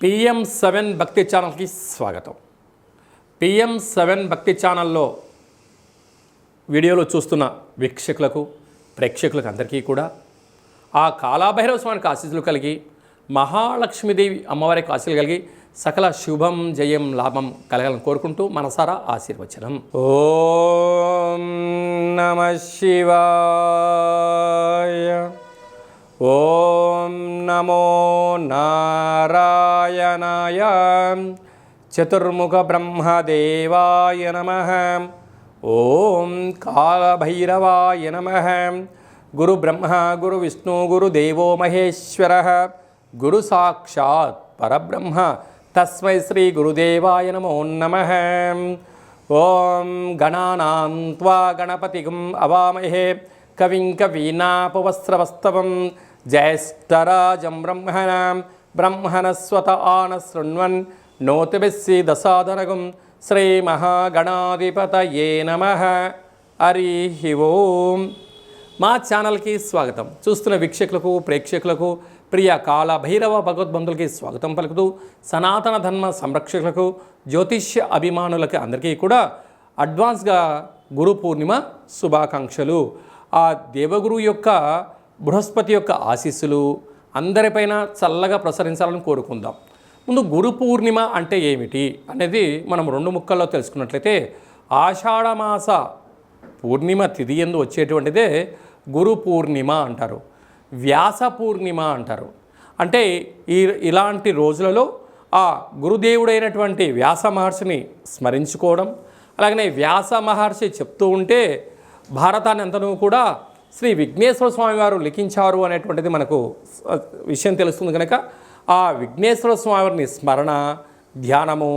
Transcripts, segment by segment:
PM seven భక్తి ఛానల్కి స్వాగతం. పిఎం సెవెన్ భక్తి ఛానల్లో వీడియోలో చూస్తున్న వీక్షకులకు ప్రేక్షకులకు అందరికీ కూడా ఆ కాలాభైరవ స్వామికి ఆశీస్సులు కలిగి మహాలక్ష్మీదేవి అమ్మవారికి ఆశీస్సులు కలిగి సకల శుభం జయం లాభం కలగాలని కోరుకుంటూ మనసారా ఆశీర్వచనం. ఓం నమ శివాయ. ఓం నమో నారాయణాయ. చతుర్ముఖ బ్రహ్మదేవాయ నమ. ఓం కాళభైరవాయ నమ. గురు బ్రహ్మ గురు విష్ణు గురు దేవో మహేశ్వర. గురు సాక్షాత్ పరబ్రహ్మ. తస్మై శ్రీ గురుదేవాయ నమో నమ. ఓం గణానాం త్వా గణపతిగం అవామహే. కవిం కవీనాపవస్త్రవస్తవం. జ్యేష్టరాజం బ్రహ్మణాం బ్రహ్మణస్వత ఆన శృణ్వన్ నోతిభిస్సి దశాదనగం శ్రీ మహాగణాధిపతయే నమ హరి ఓం మా ఛానల్కి స్వాగతం. చూస్తున్న వీక్షకులకు ప్రేక్షకులకు ప్రియ కాల భైరవ భగవద్బంధులకి స్వాగతం పలుకుతూ సనాతన ధర్మ సంరక్షకులకు జ్యోతిష్య అభిమానులకి అందరికీ కూడా అడ్వాన్స్గా గురు పూర్ణిమ శుభాకాంక్షలు. ఆ దేవగురు యొక్క బృహస్పతి యొక్క ఆశీస్సులు అందరిపైన చల్లగా ప్రసరించాలని కోరుకుందాం. ముందు గురు పూర్ణిమ అంటే ఏమిటి అనేది మనం రెండు ముక్కల్లో తెలుసుకున్నట్లయితే ఆషాఢమాస పూర్ణిమ తిథి ఎందు వచ్చేటువంటిదే గురు పూర్ణిమ అంటారు. వ్యాస పూర్ణిమ అంటారు. అంటే ఈ ఇలాంటి రోజులలో ఆ గురుదేవుడైనటువంటి వ్యాస మహర్షిని స్మరించుకోవడం అలాగనే వ్యాస మహర్షి చెప్తూ ఉంటే భారతాన్ని అంతనూ కూడా శ్రీ విఘ్నేశ్వర స్వామి వారు లిఖించారు అనేటువంటిది మనకు విషయం తెలుస్తుంది కనుక ఆ విఘ్నేశ్వర స్వామివారిని స్మరణ ధ్యానము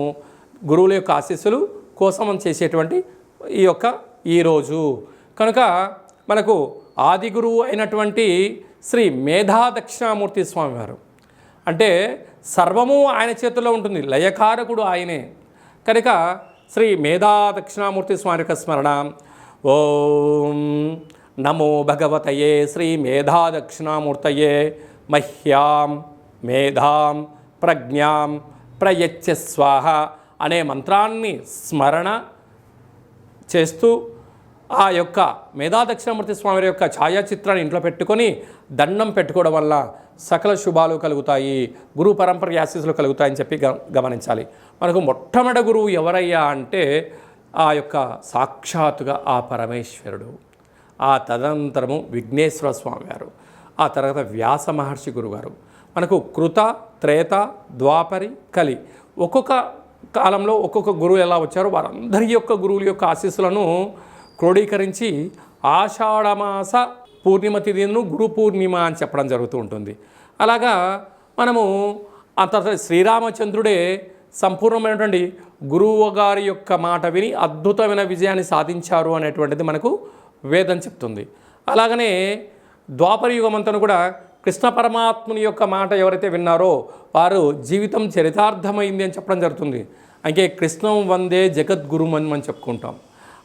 గురువుల యొక్క ఆశీస్సులు కోసం చేసేటువంటి ఈ యొక్క ఈరోజు కనుక మనకు ఆది గురువు అయినటువంటి శ్రీ మేధా దక్షిణామూర్తి స్వామివారు అంటే సర్వము ఆయన చేతుల్లో ఉంటుంది లయకారకుడు ఆయనే. కనుక శ్రీ మేధా దక్షిణామూర్తి స్వామి యొక్క స్మరణ ఓం నమో భగవతయే శ్రీ మేధా దక్షిణామూర్తయే మహ్యాం మేధాం ప్రజ్ఞాం ప్రయచ్చ స్వాహ అనే మంత్రాన్ని స్మరణ చేస్తూ ఆ యొక్క మేధా దక్షిణామూర్తి స్వామి యొక్క ఛాయాచిత్రాన్ని ఇంట్లో పెట్టుకొని దండం పెట్టుకోవడం వల్ల సకల శుభాలు కలుగుతాయి గురు పరంపర ఆశీస్సులు కలుగుతాయని చెప్పి గ గమనించాలి. మనకు మొట్టమొదటి గురువు ఎవరయ్యా అంటే ఆ యొక్క సాక్షాత్తుగా ఆ పరమేశ్వరుడు. ఆ తదనంతరము విఘ్నేశ్వర స్వామి గారు ఆ తర్వాత వ్యాస మహర్షి గురుగారు. మనకు కృత త్రేత ద్వాపరి కలి ఒక్కొక్క కాలంలో ఒక్కొక్క గురువు ఎలా వచ్చారో వారందరి యొక్క గురువుల యొక్క ఆశీస్సులను క్రోడీకరించి ఆషాఢమాస పూర్ణిమ తిథిను గురు పూర్ణిమ అని చెప్పడం జరుగుతూ ఉంటుంది. అలాగా మనము ఆ తర్వాత శ్రీరామచంద్రుడే సంపూర్ణమైనటువంటి గురువు గారి యొక్క మాట విని అద్భుతమైన విజయాన్ని సాధించారు అనేటువంటిది మనకు వేదం చెప్తుంది. అలాగనే ద్వాపర యుగమంతను కూడా కృష్ణ పరమాత్ముని యొక్క మాట ఎవరైతే విన్నారో వారు జీవితం చరితార్థమైంది అని చెప్పడం జరుగుతుంది. అంటే కృష్ణం వందే జగద్గురుం అని మనం చెప్పుకుంటాం.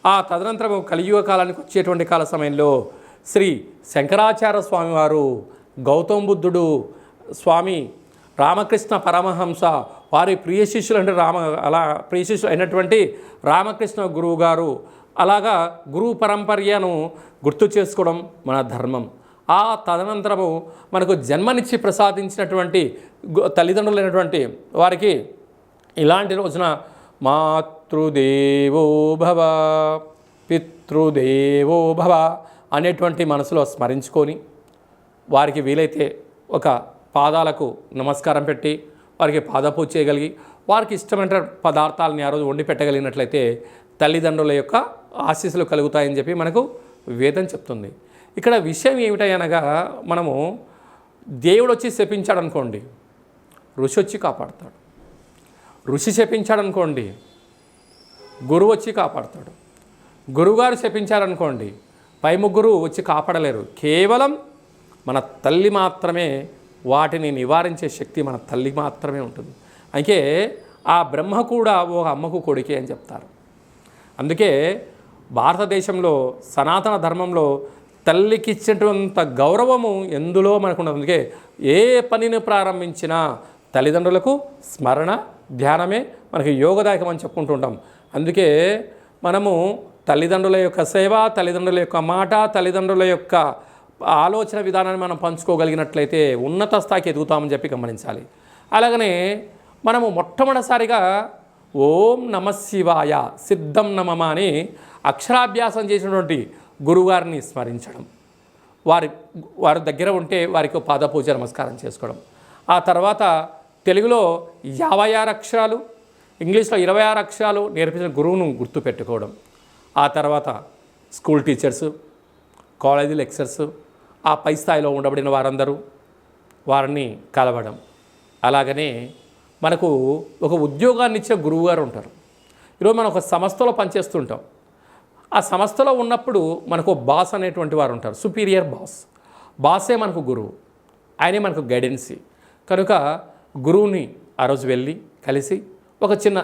ఆ తదనంతరం కలియుగ కాలానికి వచ్చేటువంటి కాల సమయంలో శ్రీ శంకరాచార్య స్వామివారు గౌతమ బుద్ధుడు స్వామి రామకృష్ణ పరమహంస వారి ప్రియ శిష్యులు అంటే రామ అలా ప్రియ శిష్యులు అయినటువంటి రామకృష్ణ గురువు గారు అలాగా గురువు పరంపర్యను గుర్తు చేసుకోవడం మన ధర్మం. ఆ తదనంతరము మనకు జన్మనిచ్చి ప్రసాదించినటువంటి తల్లిదండ్రులైనటువంటి వారికి ఇలాంటి రోజున మాతృదేవో భవ పితృదేవో భవ అనేటువంటి మనసులో స్మరించుకొని వారికి వీలైతే ఒక పాదాలకు నమస్కారం పెట్టి వారికి పాదపూజ చేయగలిగి వారికి ఇష్టమైన పదార్థాలని ఆ రోజు వండి పెట్టగలిగినట్లయితే తల్లిదండ్రుల యొక్క ఆశీస్సులు కలుగుతాయని చెప్పి మనకు వేదం చెప్తుంది. ఇక్కడ విషయం ఏమిటనగా మనము దేవుడు వచ్చి శపించాడు అనుకోండి ఋషి వచ్చి కాపాడతాడు. ఋషి శపించాడనుకోండి గురువు వచ్చి కాపాడతాడు. గురువుగారు శపించారనుకోండి పై ముగ్గురు వచ్చి కాపాడలేరు. కేవలం మన తల్లి మాత్రమే వాటిని నివారించే శక్తి మన తల్లి మాత్రమే ఉంటుంది. అయితే ఆ బ్రహ్మ కూడా ఓ అమ్మకు కొడుకే అని చెప్తారు. అందుకే భారతదేశంలో సనాతన ధర్మంలో తల్లికి ఇచ్చినటువంటి గౌరవము ఎందులో మనకు ఉండదు అందుకే ఏ పనిని ప్రారంభించినా తల్లిదండ్రులకు స్మరణ ధ్యానమే మనకి యోగదాయకం అని చెప్పుకుంటూ ఉంటాం అందుకే మనము తల్లిదండ్రుల యొక్క సేవ తల్లిదండ్రుల యొక్క మాట తల్లిదండ్రుల యొక్క ఆలోచన విధానాన్ని మనం పంచుకోగలిగినట్లయితే ఉన్నత స్థాయికి ఎదుగుతామని చెప్పి గమనించాలి. అలాగనే మనము మొట్టమొదటిసారిగా ఓం నమ శివాయ సిద్ధం నమమ అని అక్షరాభ్యాసం చేసినటువంటి గురువుగారిని స్మరించడం. వారి వారి దగ్గర ఉంటే వారికి పాదపూజ నమస్కారం చేసుకోవడం. ఆ తర్వాత తెలుగులో యాభై ఆరు అక్షరాలు ఇంగ్లీష్లో ఇరవై ఆరు అక్షరాలు నేర్పించిన గురువును గుర్తుపెట్టుకోవడం. ఆ తర్వాత స్కూల్ టీచర్స్ కాలేజీ లెక్చర్స్ ఆ పై స్థాయిలో ఉండబడిన వారందరూ వారిని కలవడం. అలాగనే మనకు ఒక ఉద్యోగాన్ని ఇచ్చే గురువు గారు ఉంటారు. ఈరోజు మనం ఒక సంస్థలో పనిచేస్తుంటాం. ఆ సంస్థలో ఉన్నప్పుడు మనకు బాస్ అనేటువంటి వారు ఉంటారు. సుపీరియర్ బాస్ బాసే మనకు గురువు. ఆయనే మనకు గైడెన్సీ కనుక గురువుని ఆ రోజు వెళ్ళి కలిసి ఒక చిన్న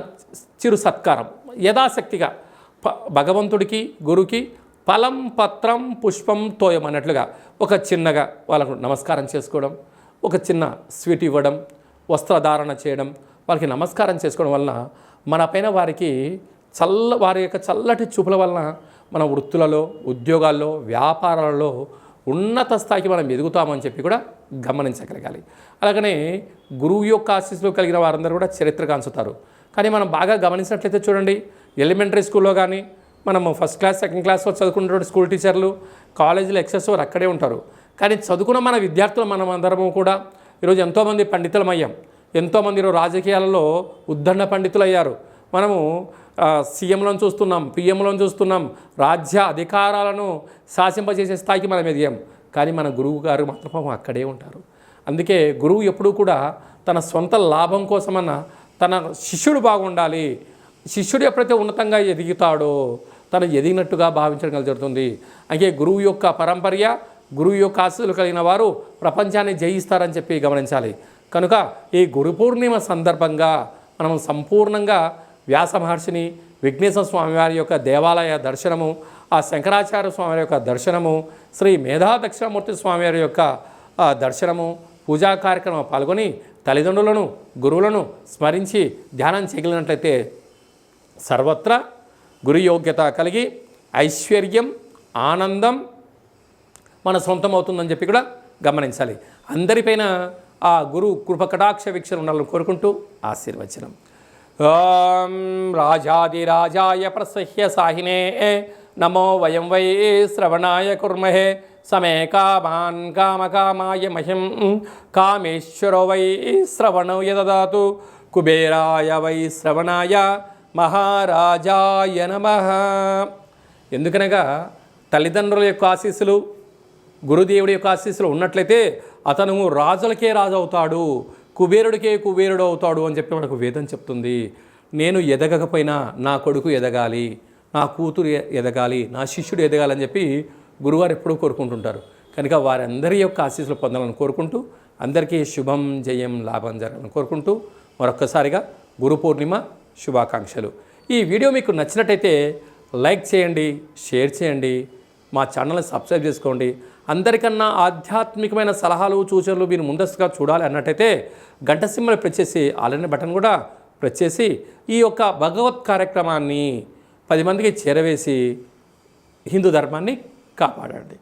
చిరు సత్కారం. యథాశక్తిగా ప భగవంతుడికి గురువుకి ఫలం పత్రం పుష్పం తోయం అన్నట్లుగా ఒక చిన్నగా వాళ్ళకు నమస్కారం చేసుకోవడం ఒక చిన్న స్వీట్ ఇవ్వడం వస్త్రధారణ చేయడం వాళ్ళకి నమస్కారం చేసుకోవడం వలన మన పైన వారికి చల్ల వారి యొక్క చల్లటి చూపుల వలన మన వృత్తులలో ఉద్యోగాల్లో వ్యాపారాలలో ఉన్నత స్థాయికి మనం ఎదుగుతామని చెప్పి కూడా గమనించగలగాలి. అలాగనే గురువు యొక్క ఆశీస్సులు కలిగిన వారందరూ కూడా చరిత్ర కాంచుతారు కానీ మనం బాగా గమనించినట్లయితే చూడండి ఎలిమెంటరీ స్కూల్లో కానీ మనము ఫస్ట్ క్లాస్ సెకండ్ క్లాస్లో చదువుకున్నటువంటి స్కూల్ టీచర్లు కాలేజీలో ఎక్సెస్ వారు అక్కడే ఉంటారు. కానీ చదువుకున్న మన విద్యార్థులు మనం అందరము కూడా ఈరోజు ఎంతోమంది పండితులమయ్యాం. ఎంతోమంది ఈరోజు రాజకీయాలలో ఉద్దండ పండితులు అయ్యారు మనము సీఎంలను చూస్తున్నాం పిఎంలను చూస్తున్నాం. రాజ్య అధికారాలను శాసింపజేసే స్థాయికి మనం ఎదిగాం. కానీ మన గురువు గారు మాత్రం అక్కడే ఉంటారు. అందుకే గురువు ఎప్పుడూ కూడా తన సొంత లాభం కోసమన్న తన శిష్యుడు బాగుండాలి. శిష్యుడు ఎప్పుడైతే ఉన్నతంగా ఎదుగుతాడో తను ఎదిగినట్టుగా భావించడం జరుగుతుంది. అందుకే గురువు యొక్క పరంపర్య గురువు యొక్క ఆశలు కలిగిన వారు ప్రపంచాన్ని జయిస్తారని చెప్పి గమనించాలి. కనుక ఈ గురు పూర్ణిమ సందర్భంగా మనం సంపూర్ణంగా వ్యాస మహర్షిని విఘ్నేశ్వర స్వామి వారి యొక్క దేవాలయ దర్శనము ఆ శంకరాచార్య స్వామి యొక్క దర్శనము శ్రీ మేధా దక్షిణమూర్తి స్వామి వారి యొక్క దర్శనము పూజా కార్యక్రమం పాల్గొని తల్లిదండ్రులను గురువులను స్మరించి ధ్యానం చేయగలిగినట్లయితే సర్వత్రా గురు యోగ్యత కలిగి ఐశ్వర్యం ఆనందం మన సొంతం అవుతుందని చెప్పి కూడా గమనించాలి. అందరిపైన ఆ గురు కృపకటాక్ష వీక్షలు ఉండాలని కోరుకుంటూ ఆశీర్వచనం. ఓం రాజాదిరాజాయ ప్రసహ్య సాహినే నమో వయం వై శ్రవణాయ కుర్మహే సమే కామాన్ కామకామాయ మహిం కామేశ్వరో వై శ్రవణో యదదాతు కుబేరాయ వై శ్రవణాయ మహారాజాయ నమ. ఎందుకనగా తల్లిదండ్రుల యొక్క ఆశీస్సులు గురుదేవుడి యొక్క ఆశీస్సులు ఉన్నట్లయితే అతను రాజులకే రాజు అవుతాడు కుబేరుడికే కుబేరుడు అవుతాడు అని చెప్పి మనకు వేదం చెప్తుంది. నేను ఎదగకపోయినా నా కొడుకు ఎదగాలి నా కూతురు ఎదగాలి నా శిష్యుడు ఎదగాలని చెప్పి గురువారు ఎప్పుడూ కోరుకుంటుంటారు. కనుక వారందరి యొక్క ఆశీస్సులు పొందాలని కోరుకుంటూ అందరికీ శుభం జయం లాభం జరగాలని కోరుకుంటూ మరొక్కసారిగా గురు పూర్ణిమ శుభాకాంక్షలు. ఈ వీడియో మీకు నచ్చినట్టయితే లైక్ చేయండి షేర్ చేయండి. మా ఛానల్ని సబ్స్క్రైబ్ చేసుకోండి. అందరికన్నా ఆధ్యాత్మికమైన సలహాలు సూచనలు మీరు ముందస్తుగా చూడాలి అన్నట్టయితే గంట సింహలు ప్రెస్ చేసి ఆల్రెడీ బటన్ కూడా ప్రెస్ చేసి ఈ యొక్క భగవత్ కార్యక్రమాన్ని పది మందికి చేరవేసి హిందూ ధర్మాన్ని కాపాడండి.